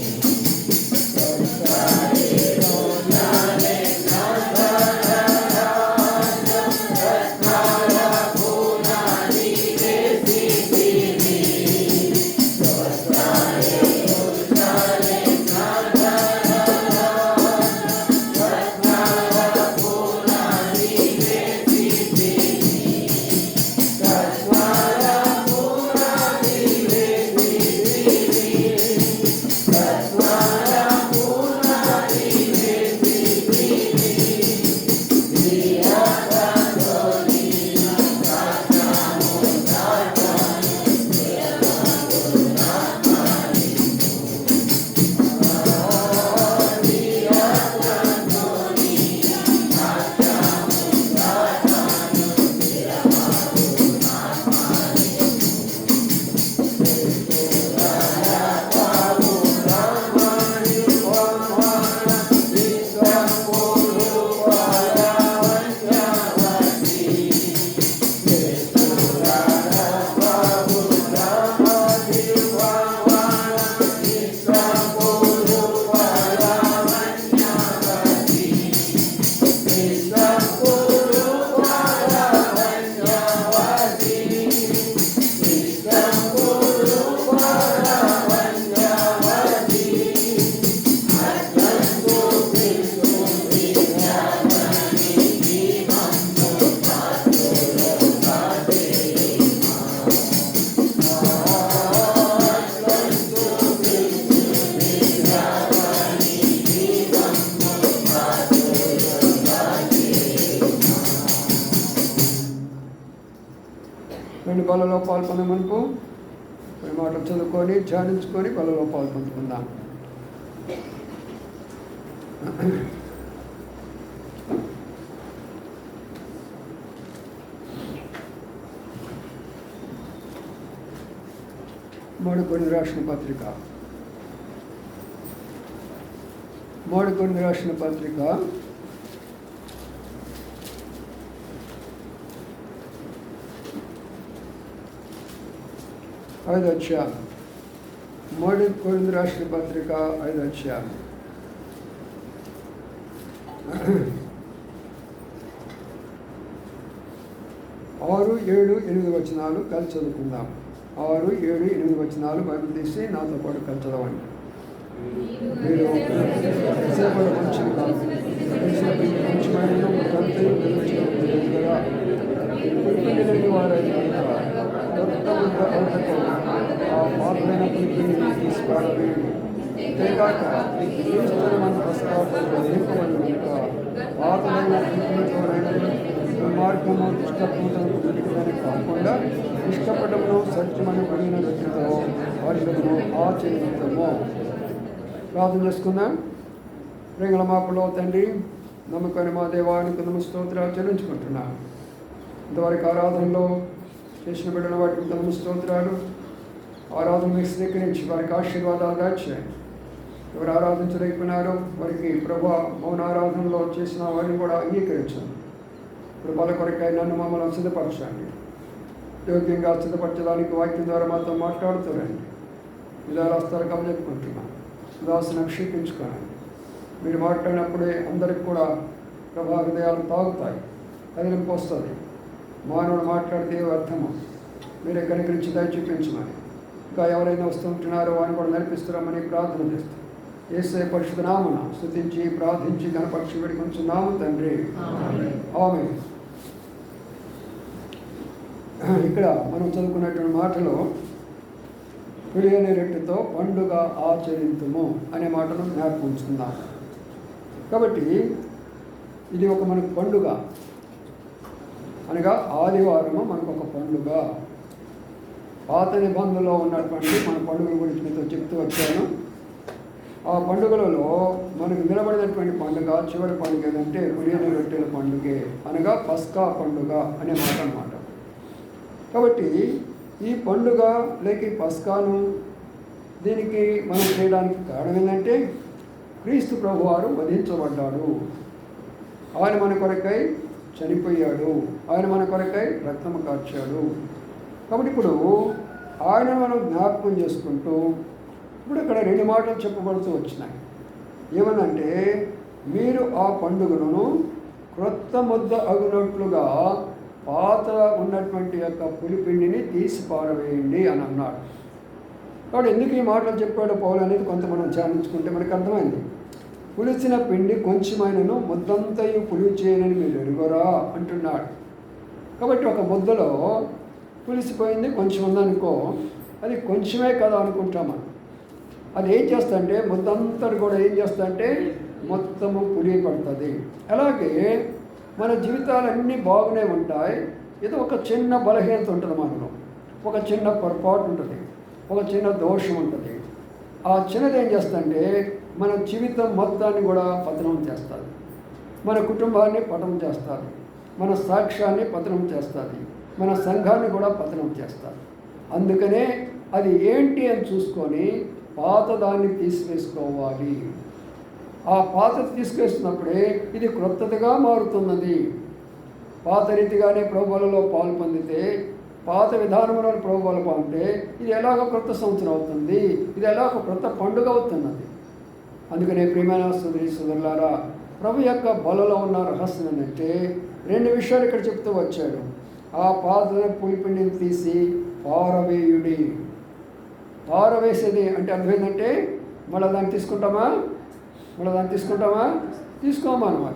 Tu బలలో పాల్గొనే మనకు మాటలు చదువుకొని ధ్యానించుకొని బలలో పాల్పంచుకుందాం మూడు కొన్ని రాసిన పత్రిక. మూడు కొన్ని రాసిన పత్రిక ఐదు అధ్యాయం. మోడీ కోరింది రాష్ట్ర పత్రిక ఐదు అధ్యాయం. ఆరు ఏడు ఎనిమిది వచనాలు కలిసి చదువుకుందాం. ఆరు ఏడు ఎనిమిది వచనాలు బైబిల్ తీసి నాతో పాటు కలిసి చదవండి. మీరు మంచిది కాదు మంచి మంచిమైన కదా కనుక కొత్త ముద్ద అంతేకాక మన కనుక దుర్మార్గము కాకుండా ఇష్టపడమును సత్యమని పడిన వ్యక్తితో వారిలో ఆచరితము ప్రార్థన చేసుకుందాం. ప్రేంగళ మాపలో తండ్రి నమ్మకాన్ని మా దేవానికి నమ్మ స్తోత్రాలు చెల్లించుకుంటున్నాను ఇంతవరకు ఆరాధనలో చేసిన బిడ్డల వాటికి నమ్మ స్తోత్రాలు ఆరాధన మీకు స్వీకరించి వారికి ఆశీర్వాదాలు దాచాయి. ఎవరు ఆరాధించలేకపోయినారో వారికి ప్రభా మౌన ఆరాధనలో చేసిన వారిని కూడా అంగీకరించండి ఇప్పుడు కొరకై నన్ను మమ్మల్ని సిద్ధపరచండి. యోగ్యంగా సిద్ధపరచడానికి వాక్యం ద్వారా మాతో మాట్లాడుతారండి. ఇలా రాస్తారు కబ చెప్పుకుంటున్నాను దాసును క్షీపించుకోనండి మీరు మాట్లాడినప్పుడే అందరికి కూడా ప్రభా హృదయాలు తాగుతాయి. కదిలింపు వస్తుంది. మానవుడు మాట్లాడితే అర్థము? మీరే కనికరించి దయ చూపించమని. ఇంకా ఎవరైనా వస్తుంటున్నారో వారిని కూడా నడిపిస్తున్నామని ప్రార్థన చేస్తాం. ఏసే పరిశుద్ధ నామన స్థుతించి ప్రార్థించి కనపరిచి వేడుకొంచు నాము తండ్రి ఆమె ఇక్కడ మనం చదువుకున్నటువంటి మాటలో పిడియని రెట్టుతో పండుగ ఆచరింతుము అనే మాటను జ్ఞాపకం ఉంచుకుందాం. కాబట్టి ఇది ఒక మనకు పండుగ. అనగా ఆదివారము మనకు ఒక పండుగ. పాత నిబంధనలో ఉన్నటువంటి మన పండుగల గురించి మీతో చెప్తూ వచ్చాను. ఆ పండుగలలో మనకు నిలబడినటువంటి పండుగ చివరి పండుగ ఏదంటే పులియని రొట్టెల పండుగే అనగా పస్కా పండుగ అనే మాట అనమాట కాబట్టి ఈ పండుగ లేక ఈ పస్కాను దీనికి మనం చేయడానికి కారణం ఏంటంటే క్రీస్తు ప్రభు వారు వధించబడ్డాడు. ఆయన మన కొరకై చనిపోయాడు. ఆయన మన కొరకై రక్తము కార్చాడు. కాబట్టి ఇప్పుడు ఆయన మనం జ్ఞాపకం చేసుకుంటూ ఇప్పుడు ఇక్కడ రెండు మాటలు చెప్పబడుతూ వచ్చినాయి. ఏమనంటే మీరు ఆ పండుగను క్రొత్త ముద్ద అగునట్లుగా పాత ఉన్నటువంటి యొక్క పులిపిండిని తీసి పారవేయండి అని అన్నాడు. కాబట్టి ఎందుకు ఈ మాటలు చెప్పాడు పౌలు అనేది కొంత మనం ధ్యానించుకుంటే మనకు అర్థమైంది. పులిసిన పిండి కొంచెమైనను ముద్దంతయు పులిచేయనని మీరు ఎరుగరా అంటున్నాడు. కాబట్టి ఒక ముద్దలో పులిసిపోయింది కొంచెం ఉందనుకో అది కొంచెమే కదా అనుకుంటాం మనం. అది ఏం చేస్తంటే ముద్దంతటి కూడా ఏం చేస్తంటే మొత్తము పులి పడుతుంది. అలాగే మన జీవితాలన్నీ బాగానే ఉంటాయి. ఏదో ఒక చిన్న బలహీనత ఉంటుంది మనలో. ఒక చిన్న పొరపాటు ఉంటుంది. ఒక చిన్న దోషం ఉంటుంది. ఆ చిన్నది ఏం చేస్తుందంటే మన జీవితం మొత్తాన్ని కూడా పతనం చేస్తుంది. మన కుటుంబాన్ని పతనం చేస్తుంది. మన సాక్ష్యాన్ని పతనం చేస్తుంది. మన సంఘాన్ని కూడా పతనం చేస్తారు. అందుకనే అది ఏంటి అని చూసుకొని పాతదాన్ని తీసివేసుకోవాలి. ఆ పాత తీసుకొస్తున్నప్పుడే ఇది క్రొత్తదిగా మారుతున్నది. పాత రీతిగానే ప్రభువులలో పాలు పొందితే పాత విధానంలో ప్రభువులు పొందితే ఇది ఎలాగో క్రొత్త సంవత్సరం అవుతుంది. ఇది ఎలాగో క్రొత్త పండుగ అవుతున్నది. అందుకనే ప్రియమైన సుదరి సుదరులారా ప్రభు యొక్క బలలో ఉన్న రహస్యం ఏంటంటే రెండు విషయాలు ఇక్కడ చెప్తూ వచ్చాడు. ఆ పాత్ర పులిపిండిని తీసి పారవేయుడి. పారవేసేది అంటే అర్థం ఏంటంటే మళ్ళీ దాన్ని తీసుకుంటామా? మళ్ళీ దాన్ని తీసుకుంటామా? తీసుకోమా అనమాట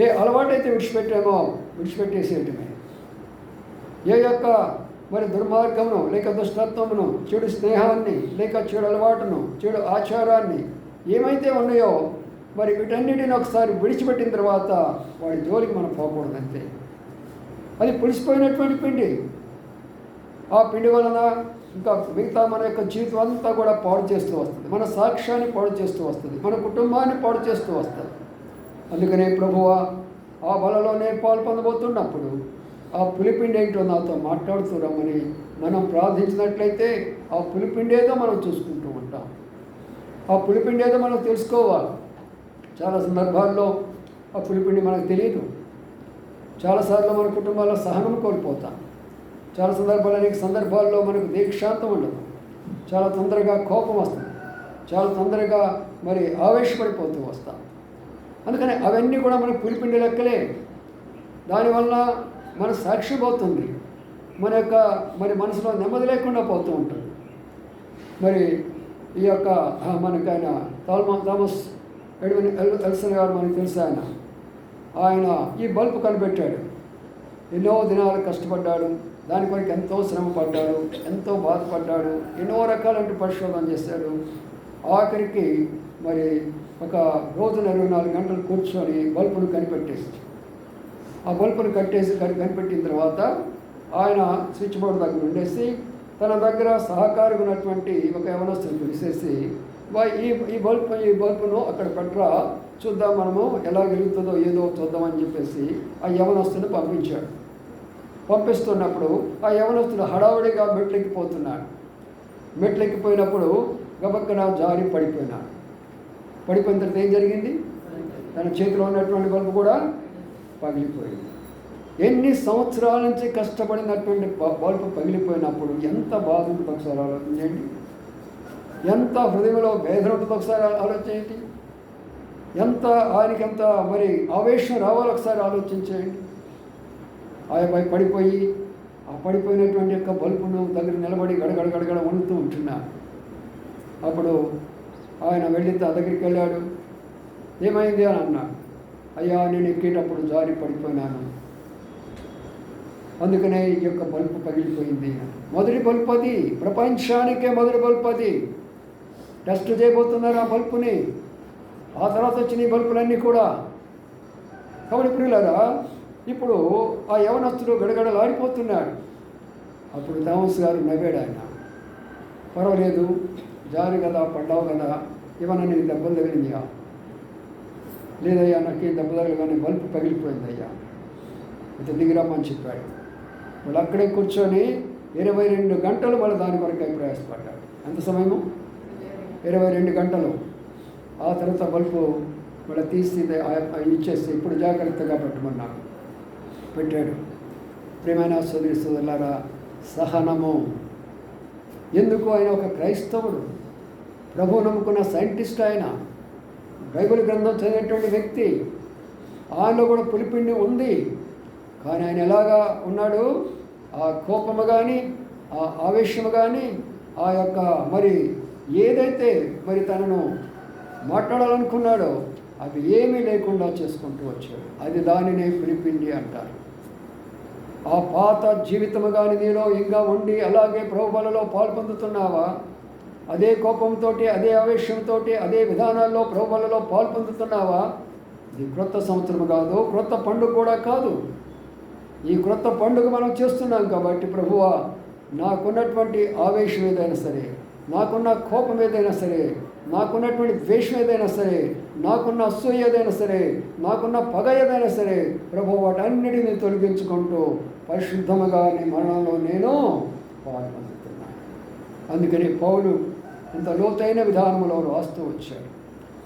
ఏ అలవాటైతే విడిచిపెట్టామో విడిచిపెట్టేసేయటమే. ఏ యొక్క మరి దుర్మార్గమును లేక దుష్టత్వమును చెడు స్నేహాన్ని లేక చెడు అలవాటును చెడు ఆచారాన్ని ఏమైతే ఉన్నాయో మరి వీటన్నిటిని ఒకసారి విడిచిపెట్టిన తర్వాత వాడి జోలికి మనం పోకూడదంతే. అది పులిసిపోయినటువంటి పిండి. ఆ పిండి వలన ఇంకా మిగతా మన యొక్క జీవితం అంతా కూడా పాడు చేస్తూ వస్తుంది. మన సాక్ష్యాన్ని పాడు చేస్తూ వస్తుంది. మన కుటుంబాన్ని పాడు చేస్తూ వస్తుంది. అందుకనే ప్రభువ ఆ బలలోనే పాలు పొందబోతున్నప్పుడు ఆ పులిపిండి ఏంటో నాతో మాట్లాడుతూ రమ్మని మనం ప్రార్థించినట్లయితే ఆ పులిపిండి ఏదో మనం చూసుకుంటూ ఉంటాం. ఆ పులిపిండి ఏదో మనం తెలుసుకోవాలి. చాలా సందర్భాల్లో ఆ పులిపిండి మనకు తెలియదు. చాలాసార్లు మన కుటుంబాల్లో సహనం కోల్పోతాం. చాలా సందర్భాలు అనేక సందర్భాల్లో మనకు దీక్షాంతం ఉండదు. చాలా తొందరగా కోపం వస్తుంది. చాలా తొందరగా మరి ఆవేశపడిపోతూ వస్తాం. అందుకని అవన్నీ కూడా మనకు పులిపిండి లెక్కలే. దానివల్ల మన సాక్షి పోతుంది. మన యొక్క మరి మనసులో నెమ్మది లేకుండా పోతూ ఉంటుంది. మరి ఈ యొక్క ఆ, ఆయన Thelma Thomas Edwin L Elson గారు మనకు తెలుసు ఆయన. ఆయన ఈ బల్బు కనిపెట్టాడు. ఎన్నో దినాలు కష్టపడ్డాడు. దాని కొరకు ఎంతో శ్రమ పడ్డాడు ఎంతో బాధపడ్డాడు ఎన్నో రకాలంటి పరిశోధన చేశాడు. ఆఖరికి మరి ఒక రోజున ఇరవై నాలుగు గంటలు కూర్చొని బల్బును కనిపెట్టేసి ఆ బల్బును కట్టేసి కని- కనిపెట్టిన తర్వాత ఆయన స్విచ్ బోర్డు దగ్గర ఉండేసి తన దగ్గర సహకారి ఉన్నటువంటి ఒక యవనస్తుని పిలిచేసి ఈ ఈ బల్బ్ ఈ బల్బును అక్కడ పెట్టరా? చూద్దాం మనము ఎలా గెలుగుతుందో ఏదో చూద్దామని చెప్పేసి ఆ యవనస్తుని పంపించాడు. పంపిస్తున్నప్పుడు ఆ యవనస్తుడు హడావుడిగా మెట్లెక్కిపోతున్నాడు. మెట్లెక్కిపోయినప్పుడు గబక్కన జారి పడిపోయినాడు. పడిపోయిన తర్వాత ఏం జరిగింది? తన చేతిలో ఉన్నటువంటి బల్బు కూడా పగిలిపోయింది. ఎన్ని సంవత్సరాల నుంచి కష్టపడినటువంటి బల్బు పగిలిపోయినప్పుడు ఎంత బాధ ఉంటుందో ఒకసారి ఆలోచించండి. ఎంత హృదయంలో వేదన ఉంటుందో ఒకసారి ఆలోచించండి. ఎంత ఆయనకెంత మరి ఆవేశం రావాలో ఒకసారి ఆలోచించేయండి. ఆయన పై పడిపోయి ఆ పడిపోయినటువంటి యొక్క బల్బును దగ్గర నిలబడి గడగడ గడగడ వణుకుతూ ఉంటున్నాడు అప్పుడు ఆయన వెళ్ళి తన దగ్గరికి వెళ్ళాడు. ఏమైంది అని అన్నాడు. అయ్యా నేను ఎక్కేటప్పుడు జారి పడిపోయినాను. అందుకనే ఈ యొక్క బల్బు పగిలిపోయింది మొదటి బల్బు అది. ప్రపంచానికే మొదటి బల్బు అది. టెస్ట్ చేయబోతున్నారు ఆ బల్బుని? ఆ తర్వాత వచ్చిన ఈ బల్బులన్నీ కూడా. కాబట్టి ప్రియులారా ఇప్పుడు ఆ యవనస్తుడు గడగడలాడిపోతున్నాడు. అప్పుడు థామస్ గారు నవ్వాడు ఆయన. పర్వాలేదు జారి కదా పడ్డావు కదా ఏమన్నా నీకు దెబ్బలు తగిలిందిగా. లేదయ్యా నాకేం దెబ్బ తగలగానే బల్బు పగిలిపోయిందయ్యా. ఇంత దిగిరమ్మని చెప్పాడు. వాళ్ళు అక్కడే కూర్చొని ఇరవై రెండు గంటలు వాళ్ళు దాని కొరకై ప్రయాసపడ్డాడు ఎంత సమయము? ఇరవై రెండు గంటలు. ఆ తర్వాత బల్బు మళ్ళీ తీసి ఇచ్చేసి ఇప్పుడు జాగ్రత్తగా పెట్టమన్నాడు పెట్టాడు. ప్రేమైన సోదరి సోదరులారా సహనము. ఎందుకు ఆయన ఒక క్రైస్తవుడు? ప్రభు నమ్ముకున్న సైంటిస్ట్ ఆయన బైబిల్ గ్రంథం చదివేటువంటి వ్యక్తి. ఆయనలో కూడా పులిపిండి ఉంది. కానీ ఆయన ఎలాగా ఉన్నాడు? ఆ కోపము కానీ ఆ ఆవేశము కానీ ఆ యొక్క మరి ఏదైతే మరి తనను మాట్లాడాలనుకున్నాడో అది ఏమీ లేకుండా చేసుకుంటూ వచ్చాడు. అది దానినే పిలిపిండి అంటారు. ఆ పాత జీవితము కానీ నీలో ఇంకా ఉండి అలాగే ప్రభుబలలో పాల్పొందుతున్నావా? అదే కోపంతో అదే ఆవేశంతో అదే విధానాల్లో ప్రభుబలలో పాల్పొందుతున్నావా? ఇది క్రొత్త సంవత్సరం కాదు క్రొత్త పండుగ కూడా కాదు. ఈ క్రొత్త పండుగ మనం చేస్తున్నాం కాబట్టి ప్రభువా నాకున్నటువంటి ఆవేశం ఏదైనా సరే నాకున్న కోపం ఏదైనా సరే నాకున్నటువంటి ద్వేషం ఏదైనా సరే నాకున్న అసూయ ఏదైనా సరే నాకున్న పగ ఏదైనా సరే ప్రభు వాటన్నిటిని తొలగించుకుంటూ పరిశుద్ధముగా నీ మరణంలో నేను పాల్పొందుతున్నాను అందుకని పౌలు ఇంత లోతైన విధానంలో రాస్తూ వచ్చాడు.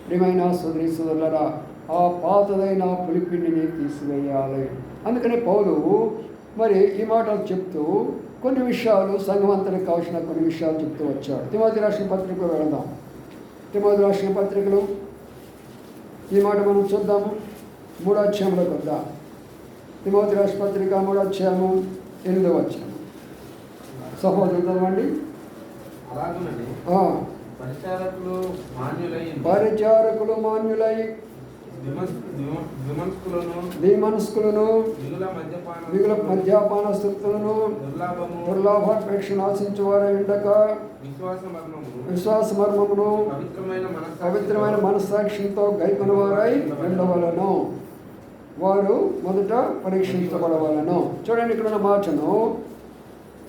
ప్రియమైన సుదరి సుదరులరా ఆ పాతదైన పులిపిండిని తీసివేయాలి. అందుకని పౌలు మరి ఈ మాటలు చెప్తూ కొన్ని విషయాలు సంఘవంతరికి కావాల్సిన కొన్ని విషయాలు చెప్తూ వచ్చాడు. తిమోతి రాష్ట్ర పత్రికలో వెళదాం. తిమోతి రాష్ట్ర పత్రికలు ఈ మాట మనం చూద్దాము. మూడో అధ్యాయంలోకి వద్దాం తిమోతి రాష్ట్ర పత్రిక మూడో అధ్యాయము ఎనిమిదో వచ్చాము అలాగునని ఆ, పరిచారకులు మాన్యులై. పరిచారకులు మాన్యులై విమర్శ- విమ- విమర్శకులను దీమనస్కులను మిగుల మద్యపాన మిగుల మద్యపాన స్థితులను దుర్లాభము దుర్లాభాపేక్షను ఆశించువారు ఉండక విశ్వాస మర్మము విశ్వాస మర్మమును పవిత్రమైన మనస్సాక్షితో మనస్సాక్షితో గైకొనవారై ఉండవలను వారు మొదట పరీక్షించబడవలను. చూడండి ఇక్కడ మాటను.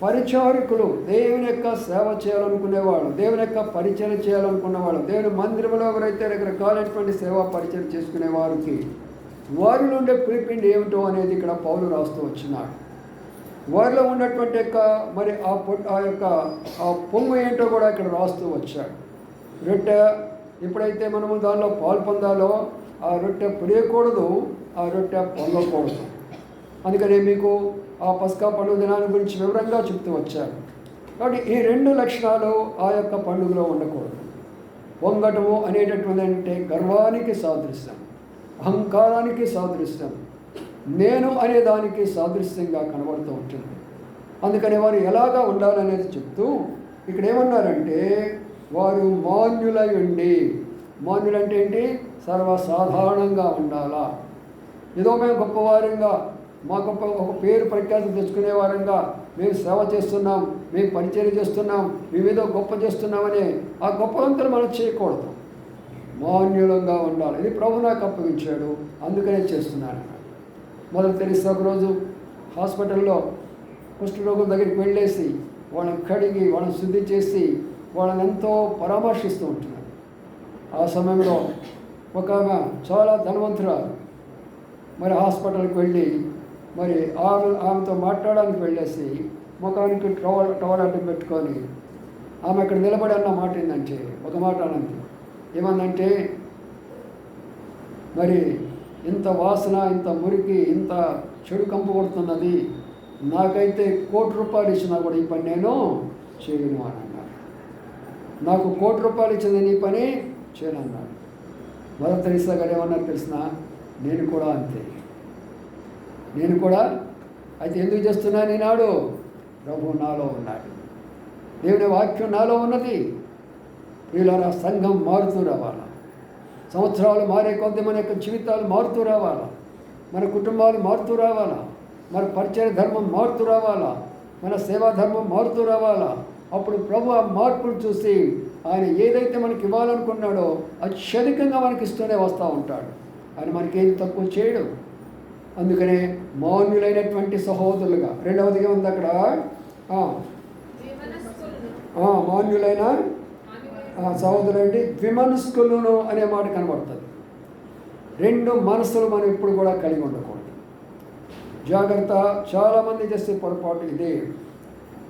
పరిచారకులు దేవుని యొక్క సేవ చేయాలనుకునేవాడు దేవుని యొక్క పరిచయం చేయాలనుకునేవాడు దేవుని మందిరంలో ఎవరైతే రకరకాలైనటువంటి సేవా పరిచయం చేసుకునే వారికి వారిలో ఉండే పిలిపిండి ఏమిటో అనేది ఇక్కడ పౌలు రాస్తూ వచ్చినాడు. వారిలో ఉన్నటువంటి యొక్క మరి ఆ పొ- ఆ యొక్క ఆ పొంగు ఏంటో కూడా ఇక్కడ రాస్తూ వచ్చాడు. రొట్టె ఎప్పుడైతే మనము దానిలో పాలు పొందాలో ఆ రొట్టె పురియకూడదు ఆ రొట్టె పొందకూడదు అందుకనే మీకు ఆ పస్కా పండుగ దినాన్ని గురించి వివరంగా చెప్తూ వచ్చారు. కాబట్టి ఈ రెండు లక్షణాలు ఆ యొక్క పండుగలో ఉండకూడదు. పొంగటము అనేటటువంటి అంటే గర్వానికి సాదృశ్యం అహంకారానికి సాదృశ్యం నేను అనే దానికి సాదృశ్యంగా కనబడుతూ ఉంటుంది. అందుకని వారు ఎలాగా ఉండాలనేది చెప్తూ ఇక్కడ ఏమన్నారంటే వారు మాన్యులై ఉండి మాన్యులంటే ఏంటి? సర్వసాధారణంగా ఉండాలా. ఏదో మేము గొప్పవారంగా మా ఒక పేరు ప్రఖ్యాతి తెచ్చుకునే వారంగా మేము సేవ చేస్తున్నాం మేము పరిచయం చేస్తున్నాం మేమేదో గొప్ప చేస్తున్నామని ఆ గొప్పవంతులు మనం చేయకూడదు. మాన్యులంగా ఉండాలి. ఇది ప్రభు నాకు అప్పగించాడు. అందుకనే చేస్తున్నాను. మొదలు తెలిస్తే ఒకరోజు హాస్పిటల్లో కుష్ఠరోగుల దగ్గరికి వెళ్ళేసి వాళ్ళని కడిగి వాళ్ళని శుద్ధి చేసి వాళ్ళని ఎంతో పరామర్శిస్తూ ఉంటున్నాను. ఆ సమయంలో ఒక ఆమె చాలా ధనవంతురాలు. మరి హాస్పిటల్కి వెళ్ళి మరి ఆమె ఆమెతో మాట్లాడడానికి వెళ్ళేసి ముఖానికి టవల్ టవల్ అడ్డం పెట్టుకొని ఆమె అక్కడ నిలబడి అన్న మాట ఏంటంటే ఒక మాట అనంది. ఏమందంటే మరి ఇంత వాసన ఇంత మురికి ఇంత చెడు కంపు కొడుతున్నది నాకైతే కోటి రూపాయలు ఇచ్చినా కూడా ఈ పని నేను చేయను అని అన్నాడు నాకు కోటి రూపాయలు ఇచ్చింది నీ పని చేయను అన్నాడు మదర్ తెలిసా గారు ఏమన్నారు తెలిసిన? నేను కూడా అంతే. నేను కూడా అయితే ఎందుకు చేస్తున్నాను ఈనాడు ప్రభు నాలో ఉన్నాడు. దేవుని వాక్యం నాలో ఉన్నది. వీళ్ళ సంఘం మారుతూ రావాలా? సంవత్సరాలు మారే కొద్ది మన యొక్క జీవితాలు మారుతూ రావాలా? మన కుటుంబాలు మారుతూ రావాలా? మన పరిచయ ధర్మం మారుతూ రావాలా? మన సేవా ధర్మం మారుతూ రావాలా? అప్పుడు ప్రభు ఆ మార్పును చూసి ఆయన ఏదైతే మనకి ఇవ్వాలనుకున్నాడో అత్యధికంగా మనకి ఇస్తూనే వస్తూ ఉంటాడు. ఆయన మనకేం తక్కువ చేయడు. అందుకనే మౌన్యులైనటువంటి సహోదరులుగా రెండవదిగా ఉంది అక్కడ. మౌన్యులైన సహోదరులు అంటే ద్విమనస్కులను అనే మాట కనబడుతుంది. రెండు మనసులు మనం ఇప్పుడు కూడా కలిగి ఉండకూడదు. జాగ్రత్త చాలామంది చేసే పొరపాటు ఇదే.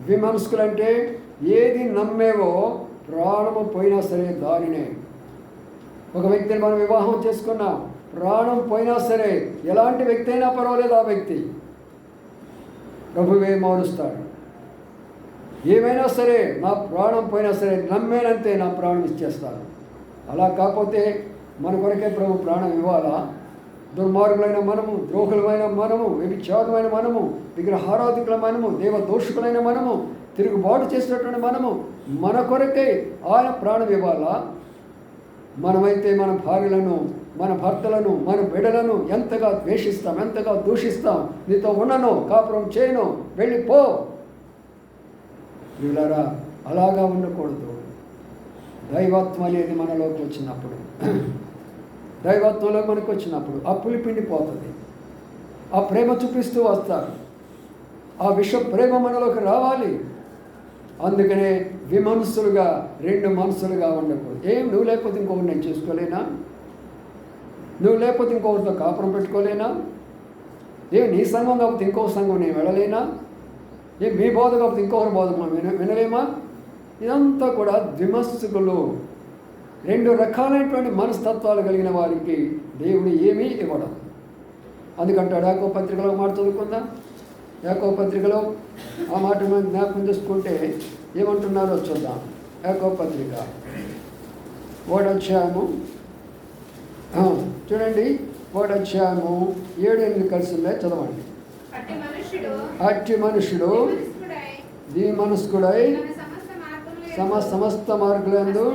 ద్విమనస్కులు అంటే ఏది నమ్మేవో ప్రాణము పోయినా సరే దానినే. ఒక వ్యక్తిని మనం వివాహం చేసుకున్నాం. ప్రాణం పోయినా సరే ఎలాంటి వ్యక్తి అయినా పర్వాలేదు ఆ వ్యక్తి. ప్రభువే మారుస్తాడు. ఏమైనా సరే నా ప్రాణం పోయినా సరే నమ్మేనంతే నా ప్రాణం ఇచ్చేస్తాను అలా కాకపోతే మన కొరకే ప్రభు ప్రాణం ఇవ్వాలా? దుర్మార్గులైన మనము ద్రోహులమైన మనము వ్యభిచారులమైన మనము విగ్రహారాధికుల మనము దేవ దోషకులైన మనము తిరుగుబాటు చేసినటువంటి మనము మన కొరకే ఆయన ప్రాణం ఇవ్వాలా? మనమైతే మన భార్యలను మన భర్తలను మన బిడలను ఎంతగా ద్వేషిస్తాం ఎంతగా దూషిస్తాం నీతో ఉండను కాపురం చేయను వెళ్ళిపో. వీళ్ళరా అలాగా ఉండకూడదు. దైవత్వం అనేది మనలోకి వచ్చినప్పుడు. దైవత్వంలో మనకు వచ్చినప్పుడు ఆ పులిపిండి పోతుంది. ఆ ప్రేమ చూపిస్తూ వస్తారు. ఆ విష ప్రేమ మనలోకి రావాలి. అందుకనే విమనసులుగా రెండు మనసులుగా ఉండకూడదు. ఏం నువ్వు లేకపోతే ఇంకొకటి నేను చేసుకోలేనా? నువ్వు లేకపోతే ఇంకొకరితో కాపురం పెట్టుకోలేనా? ఏ నీ సంఘం కాకపోతే ఇంకో సంఘం నేను వెళ్ళలేనా? ఏ మీ బోధ కాకపోతే ఇంకొకరి బోధ మనం విన వినలేమా? ఇదంతా కూడా ద్విమస్సుకులు రెండు రకాలైనటువంటి మనస్తత్వాలు కలిగిన వారికి దేవుడు ఏమీ ఇవ్వడం. అందుకంటాడు యాకో పత్రికలో మాట చదువుకుందాం. యాకో పత్రికలో ఆ మాట మనం జ్ఞాపకం చేసుకుంటే ఏమంటున్నారో చూద్దాం. యాకో పత్రిక. ఓడొచ్చాము చూడండి ఓడొచ్చాము ఏడు ఎనిమిది కలిసి ఉన్నాయి చదవండి. అట్టి మనుషుడు దీ మనస్కుడై సమ సమస్త మార్గులందు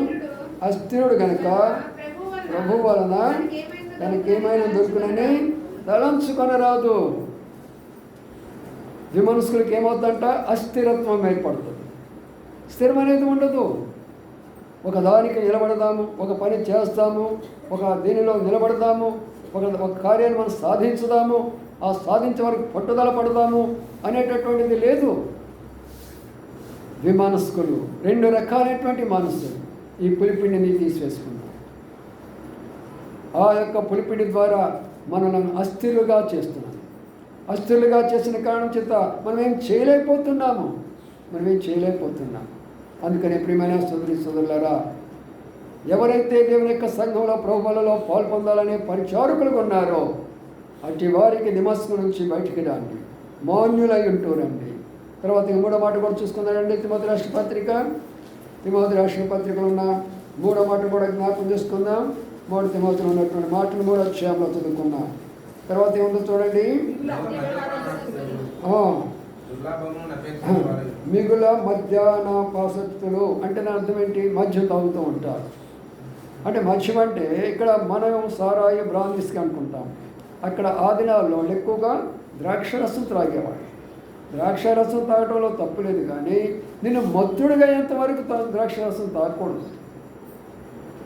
అస్థిరుడు గనుక ప్రభు వలన తనకేమైనా తనకేమైనా దొరుకునని తలంచుకొనరాదు. విమనస్కులకి ఏమవుతుందంట? అస్థిరత్వం ఏర్పడుతుంది. స్థిరం అనేది ఉండదు. ఒక దానికి నిలబడదాము ఒక పని చేస్తాము ఒక దీనిలో నిలబడతాము ఒక ఒక కార్యాన్ని మనం సాధించుదాము ఆ సాధించే వరకు పట్టుదల పడదాము అనేటటువంటిది లేదు. విమానస్కులు రెండు రకాలైనటువంటి మనస్సులు. ఈ పులిపిండిని తీసివేసుకున్నాం ఆ యొక్క పులిపిండి ద్వారా మనల్ని అస్థిరులుగా చేస్తున్నాం. అస్థిరులుగా చేసిన కారణం చేత మనం ఏం చేయలేకపోతున్నాము? మనం ఏం చేయలేకపోతున్నాం అందుకని ప్రియమైన సోదరి సోదరులారా ఎవరైతే దేవుని యొక్క సంఘంలో ప్రభువులలో పాల్పొందాలనే పరిచారకులుగా ఉన్నారో అట్టి వారికి నిమస్కు నుంచి బయటికి రండి మాన్యులై ఉంటూ రండి తర్వాత మూడో మాట కూడా చూసుకుందానండి తిమోతి రాష్ట్ర పత్రిక. తిమోతి రాష్ట్ర పత్రికలో ఉన్న మూడో మాట కూడా జ్ఞాపకం చేసుకుందాం. మూడు తిమోతిలో ఉన్నటువంటి మాటలు మూడో అధ్యాయంలో చదువుకున్నాం తర్వాత ఏముందో చూడండి. మిగుల మధ్యాహ్న పాసక్తులు అంటే నా అర్థం ఏంటి? మద్యం తాగుతూ ఉంటారు. అంటే మద్యం అంటే ఇక్కడ మనం సారాయి బ్రాందిస్కి అనుకుంటాం. అక్కడ ఆ దినాల్లో వాళ్ళు ఎక్కువగా ద్రాక్షరసం త్రాగేవాడు ద్రాక్షరసం తాగడంలో తప్పులేదు కానీ నేను మత్తుడుగా అయ్యేంతవరకు తా ద్రాక్షరసం తాగకూడదు.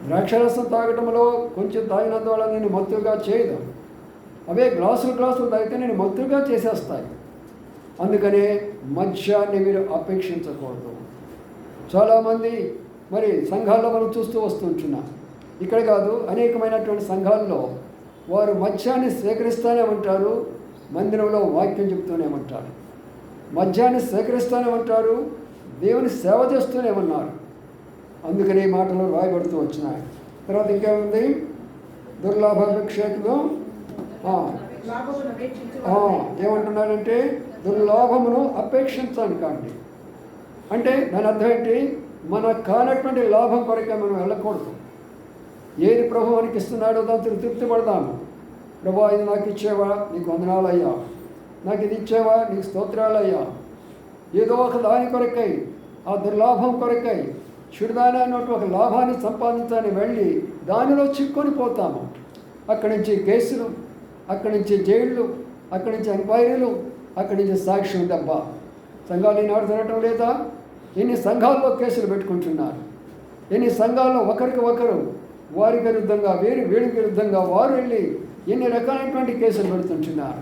ద్రాక్షరసం తాగటంలో కొంచెం తాగినందువల్ల నేను మత్తుగా చేయదు. అవే గ్లాసులు గ్లాసులు తాగితే నేను మత్తుగా చేసేస్తాయి. అందుకనే మద్యాన్ని మీరు అపేక్షించకూడదు. చాలామంది మరి సంఘాల్లో మనం చూస్తూ వస్తుంటున్నాం. ఇక్కడ కాదు అనేకమైనటువంటి సంఘాల్లో వారు మద్యాన్ని స్వీకరిస్తూనే ఉంటారు మందిరంలో వాక్యం చెప్తూనే ఉంటారు. మద్యాన్ని స్వీకరిస్తూనే ఉంటారు దేవుని సేవ చేస్తూనే ఉన్నారు. అందుకని ఈ మాటలు రాయబడుతూ వచ్చినాయి. తర్వాత ఇంకేముంది? దుర్లాభాపేక్షకులు ఆ, దుర్లాభమును అపేక్షించాను కాండి అంటే దాని అర్థం ఏంటి? మన కానటువంటి లాభం కొరకే మనం వెళ్ళకూడదు. ఏది ప్రభు మనకి ఇస్తున్నాడో దాంతో తృప్తి పడదాము ప్రభు ఇది నాకు ఇచ్చేవా? నీకు వందనాలయ్యా. నాకు ఇది ఇచ్చేవా? నీకు స్తోత్రాలయ్యా. ఏదో ఒక దాని కొరకై ఆ దుర్లాభం కొరకై చుడిదాని అన్నట్టు ఒక లాభాన్ని సంపాదించాలని వెళ్ళి దానిలో చిక్కుని పోతాము. అక్కడి నుంచి కేసులు అక్కడి నుంచి జైళ్ళు అక్కడి నుంచి ఎంక్వైరీలు అక్కడి నుంచి సాక్షి ఉందబ్బా. సంఘాలు ఈనాడు జరగటం లేదా? ఎన్ని సంఘాల్లో కేసులు పెట్టుకుంటున్నారు? ఎన్ని సంఘాల్లో ఒకరికి ఒకరు వారి విరుద్ధంగా వేరు వేడి విరుద్ధంగా వారు వెళ్ళి ఎన్ని రకాలైనటువంటి కేసులు పెడుతుంటున్నారు?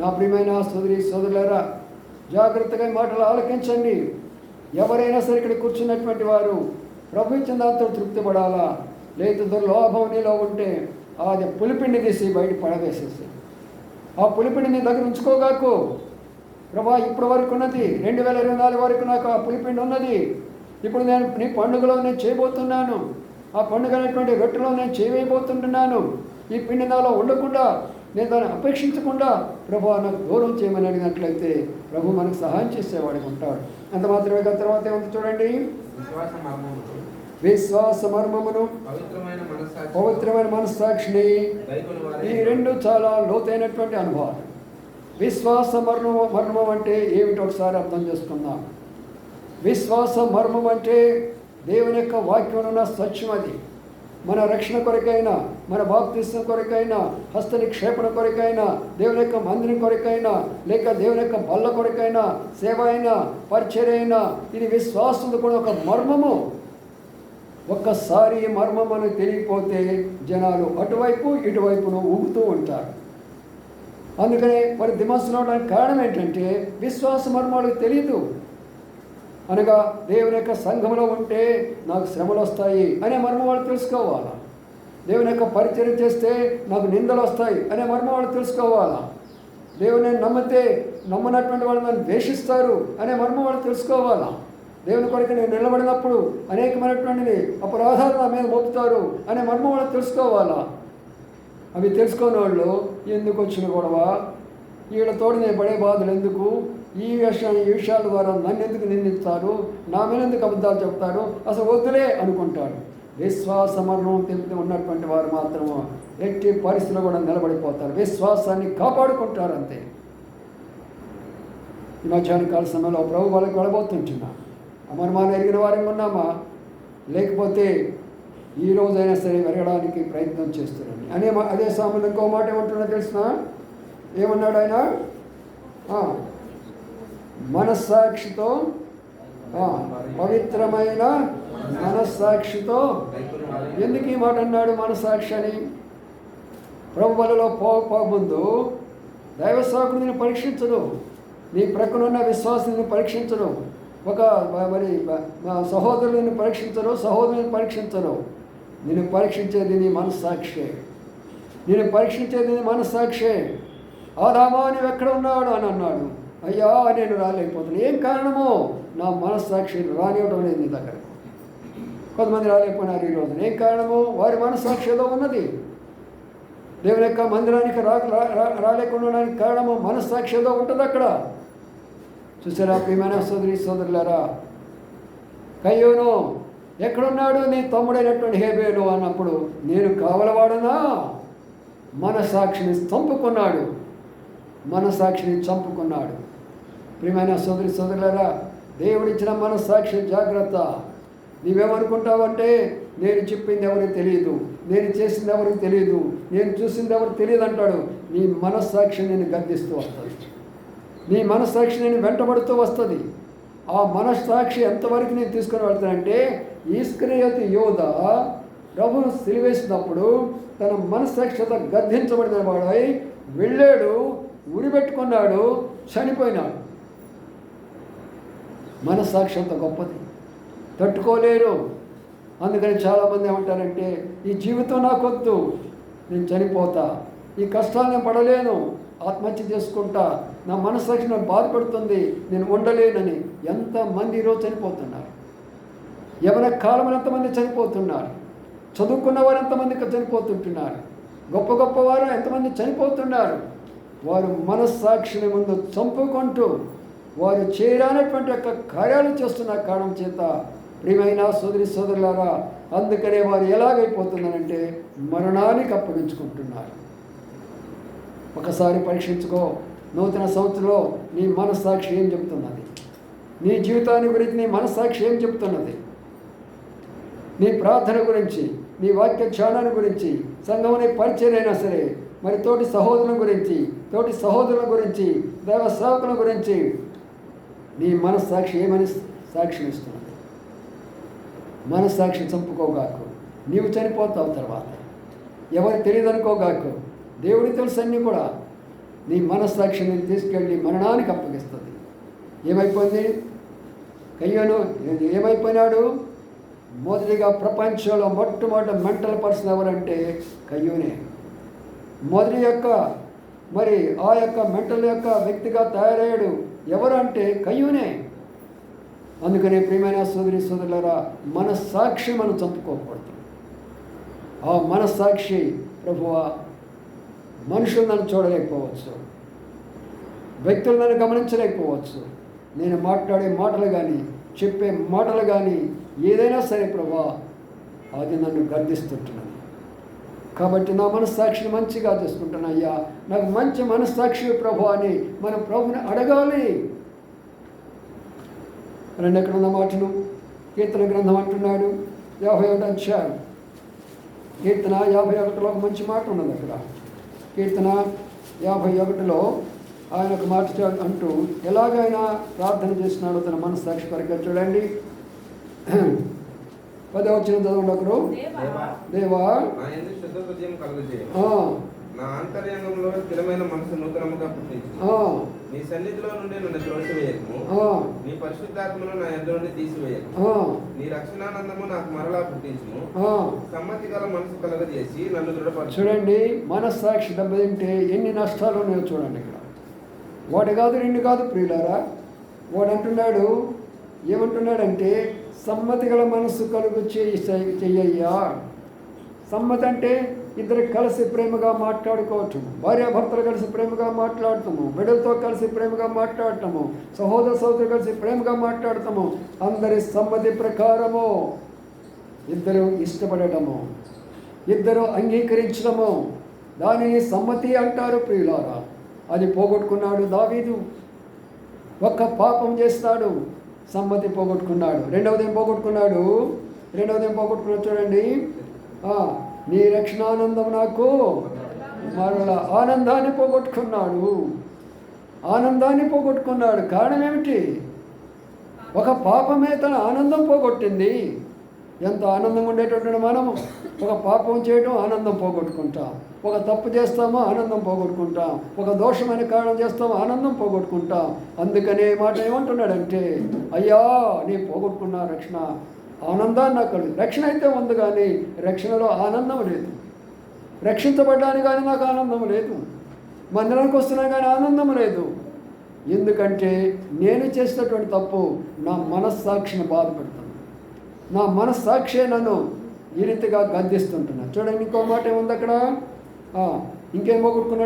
నా ప్రియమైన సోదరి సోదరులారా జాగ్రత్తగా మాటలు ఆలకించండి. ఎవరైనా సరే ఇక్కడ కూర్చున్నటువంటి వారు ప్రభు ఇచ్చిన దాంతో తృప్తి పడాలా లేదు దుర్లోభం నీలో ఉంటే అది పులిపిండి తీసి బయట పడవేసేసి ఆ పులిపిండిని దగ్గర ఉంచుకోగాకు. ప్రభా ఇప్పటి వరకు ఉన్నది రెండు వేల ఇరవై నాలుగు వరకు నాకు ఆ పులిపిండి ఉన్నది. ఇప్పుడు నేను నీ పండుగలో నేను చేయబోతున్నాను. ఆ పండుగ అనేటువంటి రొట్టెలో నేను చేయబోతుంటున్నాను. ఈ పిండి నాలో ఉండకుండా నేను దాన్ని అపేక్షించకుండా ప్రభు నాకు దూరం చేయమని అడిగినట్లయితే ప్రభు మనకు సహాయం చేసేవాడికి ఉంటాడు. అంత మాత్రమే కాదు తర్వాత ఏముంది చూడండి. విశ్వాస మర్మమును. పవిత్రమైన మనస్సాక్షి పవిత్రమైన మనస్సాక్షిని. ఈ రెండు చాలా లోతైనటువంటి అనుభవాలు. విశ్వాస మర్మ మర్మం అంటే ఏమిటో ఒకసారి అర్థం చేసుకుందాం. విశ్వాస మర్మం అంటే దేవుని యొక్క వాక్యం సత్యం అది. మన రక్షణ కొరకైనా మన బాప్తిస్తం కొరకైనా హస్త నిక్షేపణ కొరకైనా దేవుని యొక్క మందిరం కొరకైనా లేక దేవుని యొక్క బల్ల కొరకైనా సేవ అయినా పరిచర్య అయినా ఇది విశ్వాసంతో కూడా ఒక మర్మము. ఒక్కసారి మర్మం అని తెలియకపోతే జనాలు అటువైపు ఇటువైపును ఊగుతూ ఉంటారు. అందుకనే మరి దిమాసులో అవడానికి కారణం ఏంటంటే విశ్వాస మర్మాలకు తెలియదు అనగా దేవుని యొక్క సంఘంలో ఉంటే నాకు శ్రమలు వస్తాయి అనే మర్మం వాళ్ళు తెలుసుకోవాలా? దేవుని యొక్క పరిచయం చేస్తే నాకు నిందలు వస్తాయి అనే మర్మం వాళ్ళు తెలుసుకోవాలా? దేవుని నమ్మితే నమ్మనటువంటి వాళ్ళు నన్ను ద్వేషిస్తారు అనే మర్మం వాళ్ళు తెలుసుకోవాలా? దేవుని కొరకు నేను నిలబడినప్పుడు అనేకమైనటువంటిది అపరాధాలు నా మీద మోపుతారు అనే మర్మం వాళ్ళు తెలుసుకోవాలా? అవి తెలుసుకోని వాళ్ళు ఎందుకు వచ్చిన గొడవ? వీళ్ళతోటి నేను పడే బాధలు ఎందుకు? ఈ విషయం ఈ విషయాల ద్వారా నన్ను ఎందుకు నిందిస్తారు? నా మీద ఎందుకు అబద్ధాలు చెప్తారు? అసలు వద్దులే అనుకుంటాడు విశ్వాసమరణం తెలిపి ఉన్నటువంటి వారు మాత్రము ఎట్టి పరిస్థితులు కూడా నిలబడిపోతారు. విశ్వాసాన్ని కాపాడుకుంటారు అంతే. ఈ మధ్యాహ్న కాల సమయంలో ప్రభు వాళ్ళకి వెళ్ళబోతుంటున్నా. అమర్మాన్ని ఎరిగిన వారికి ఉన్నామా? లేకపోతే ఈ రోజైనా సరే వెరగడానికి ప్రయత్నం చేస్తున్నాను. అనే మా- అదే సమయంలో ఇంకో మాట ఏమంటున్నా తెలిసిన ఏమన్నాడు ఆయన మనస్సాక్షితో పవిత్రమైన మనస్సాక్షితో ఎందుకు ఈ మాట అన్నాడు మనస్సాక్షి అని? ప్రభువలలో పోకముందు దైవ సాకుడిని పరీక్షించడం పరీక్షించడు నీ ప్రక్కనున్న విశ్వాసం పరీక్షించడం ఒక మరి మా సహోదరులను పరీక్షించరు సహోదరుని పరీక్షించరు నేను పరీక్షించేది నీ మనస్సాక్షే. నేను పరీక్షించేది నీ మనస్సాక్షే. ఆదామా నువ్వు ఎక్కడ ఉన్నాడు? అని అన్నాడు. అయ్యా నేను రాలేకపోతున్నాను ఏం కారణమో? నా మనస్సాక్షి రానివ్వడం లేదు నీ దగ్గర. కొంతమంది రాలేకపోయినారు ఈరోజు ఏం కారణము? వారి మనస్సాక్షి ఏదో ఉన్నది. దేవుని యొక్క మందిరానికి రా రా- రాలేకుండా ఉండడానికి కారణము? మనస్సాక్షి ఏదో ఉంటుంది అక్కడ. చూసారా ప్రియమైన సోదరి సోదరులారా? కయ్యోను ఎక్కడున్నాడు నీ తమ్ముడైనటువంటి హేబేలు అన్నప్పుడు నేను కావలవాడనా? మనసాక్షిని చంపుకున్నాడు. మనసాక్షిని చంపుకున్నాడు. ప్రియమైన సోదరి సోదరులరా దేవుడిచ్చిన మనస్సాక్షి జాగ్రత్త. నీవేమనుకుంటావంటే నేను చెప్పింది ఎవరికి తెలియదు. నేను చేసింది ఎవరికి తెలియదు. నేను చూసింది ఎవరికి తెలియదు అంటాడు. నీ మనస్సాక్షి నేను గర్దిస్తూ వస్తుంది. నీ మనస్సాక్షి నేను వెంటబడుతూ వస్తుంది. ఆ మనస్సాక్షి ఎంతవరకు నేను తీసుకుని వెళ్తానంటే ఈస్క్రియతి యోధ ప్రభును సిలివేసినప్పుడు తన మనస్సాక్షిత గద్దించబడిన వాడై వెళ్ళాడు ఉరిపెట్టుకున్నాడు చనిపోయినాడు. మనస్సాక్షి అంత గొప్పది. తట్టుకోలేరు. అందుకని చాలామంది ఏమంటారంటే ఈ జీవితం నాకొద్దు నేను చనిపోతా. ఈ కష్టాలు నేను పడలేను. ఆత్మహత్య చేసుకుంటా. నా మనస్సాక్షి నాకు బాధపడుతుంది. నేను ఉండలేనని. ఎంతమంది ఈరోజు చనిపోతున్నారు? ఎవరి కాలం ఎంతమంది చనిపోతున్నారు? చదువుకున్న వారు ఎంతమంది చనిపోతుంటున్నారు? గొప్ప గొప్ప వారు ఎంతమంది చనిపోతున్నారు? వారు మనస్సాక్షిని ముందు చంపుకుంటూ వారు చేయరానటువంటి యొక్క కార్యాలు చేస్తున్న కారణం చేత ప్రియమైన సోదరి సోదరులారా అందుకనే వారు ఎలాగైపోతున్నారంటే మరణానికి అప్పగించుకుంటున్నారు. ఒకసారి పరీక్షించుకో నూతన సంవత్సరంలో నీ మనస్సాక్షి ఏం చెబుతున్నది? నీ జీవితాన్ని గురించి నీ మనస్సాక్షి ఏం చెప్తున్నది నీ ప్రార్థన గురించి నీ వాక్య ధ్యానాన్ని గురించి సంఘంలో పరిచయం సరే మరి తోటి సహోదరుల గురించి తోటి సహోదరుల గురించి దైవ సేవకుల గురించి నీ మనస్సాక్షి ఏమని సాక్ష్యం ఇస్తున్నది? మనస్సాక్షి చంపుకోగాకు నీవు చనిపోతావు తర్వాత. ఎవరు తెలియదు అనుకోగాకు దేవుడికి తెలుసు అన్నీ కూడా నీ మనస్సాక్షిని తీసుకెళ్ళి మరణానికి అప్పగిస్తుంది. ఏమైపోయింది? కయ్యను ఏమైపోయినాడు? మొదటిగా ప్రపంచంలో మొట్టమొదటి మెంటల్ పర్సన్ ఎవరంటే కయ్యూనే. మొదటి యొక్క మరి ఆ యొక్క మెంటల్ యొక్క వ్యక్తిగా తయారయ్యాడు ఎవరు అంటే కయ్యూనే. అందుకనే ప్రియమైన సోదరి సోదరులరా మనస్సాక్షి మనం చంపుకోకూడదు. ఆ మనస్సాక్షి ప్రభువా మనుషులు నన్ను చూడలేకపోవచ్చు. వ్యక్తులు నన్ను గమనించలేకపోవచ్చు. నేను మాట్లాడే మాటలు కానీ చెప్పే మాటలు కానీ ఏదైనా సరే ప్రభా అది నన్ను గర్దిస్తుంటున్నది కాబట్టి నా మనస్సాక్షిని మంచిగా చేసుకుంటాను అయ్యా. నాకు మంచి మనస్సాక్షి ప్రభు అని మనం ప్రభుని అడగాలి. రెండు ఎక్కడ ఉన్న మాటలు? కీర్తన గ్రంథం అంటున్నాడు యాభై ఒకటి అధ్యాయం. కీర్తన యాభై ఒకటిలో ఒక మంచి మాట ఉన్నది అక్కడ. కీర్తన యాభై ఒకటిలో ఆయన ఒక మాట అంటూ ఎలాగైనా ప్రార్థన చేసినాడో తన మనస్సాక్షి పరంగా చూడండి. పదే వచ్చిన చదవండి ఒకరు. దేవా. దేవా. నా అంతర్యంగంలో స్థిరమైన మనసు నూతనముగా పుట్టించు. ఆ, నీ సన్నిధిలో నుండి నన్ను నీ పరిశుద్ధాత్మను నా ఎదురు నుండి తీసివేయకు. ఆ, నీ రక్షణానందము నాకు మరలా. సమ్మతి గల మనసు కలగజేసి నన్ను దృఢపరచు. చూడండి మనస్సాక్షి దెబ్బతింటే ఎన్ని నష్టాలు ఉన్నాయో చూడండి ఇక్కడ. వాడు కాదు రెండు కాదు ప్రియులారా. వాడు అంటున్నాడు ఏమంటున్నాడంటే సమ్మతి గల మనస్సు కలుగు చెయ్యయ్యా. సమ్మతి అంటే ఇద్దరు కలిసి ప్రేమగా మాట్లాడుకోవటం భార్యాభర్తలు కలిసి ప్రేమగా మాట్లాడతాము. బిడ్డలతో కలిసి ప్రేమగా మాట్లాడటము సహోదర సహోదరు కలిసి ప్రేమగా మాట్లాడతాము. అందరి సమ్మతి ప్రకారము ఇద్దరు ఇష్టపడటము ఇద్దరు అంగీకరించడము. దానిని సమ్మతి అంటారు ప్రియులారా. అది పోగొట్టుకున్నాడు దావీదు. ఒక్క పాపం చేస్తాడు సమ్మతి పోగొట్టుకున్నాడు. రెండవది ఏం పోగొట్టుకున్నాడు. రెండవది ఏం పోగొట్టుకున్నాడు చూడండి. నీ రక్షణానందం నాకు. మరల ఆనందాన్ని పోగొట్టుకున్నాడు. ఆనందాన్ని పోగొట్టుకున్నాడు. కారణం ఏమిటి? ఒక పాపమే తన ఆనందం పోగొట్టింది. ఎంత ఆనందంగా ఉండేటటువంటి మనము? ఒక పాపం చేయడం ఆనందం పోగొట్టుకుంటాం. ఒక తప్పు చేస్తామో ఆనందం పోగొట్టుకుంటాం. ఒక దోషమైన కారణం చేస్తామో ఆనందం పోగొట్టుకుంటాం. అందుకనే మాట ఏమంటున్నాడంటే అయ్యా నీ పోగొట్టుకున్న రక్షణ ఆనందాన్ని నాకు కలిగి రక్షణ అయితే ఉంది కానీ రక్షణలో ఆనందం లేదు. రక్షించబడ్డానికి కానీ నాకు ఆనందం లేదు. మందిరానికి వస్తున్నా కానీ ఆనందం లేదు. ఎందుకంటే నేను చేసినటువంటి తప్పు నా మనస్సాక్షిని బాధపడుతుంది నా మనస్సాక్షే నన్ను ఈ రీతిగా గద్దిస్తుంటున్నా చూడండి ఇంకో మాట ఏముంది అక్కడ? ఇంకేం పోగొట్టుకున్నాడు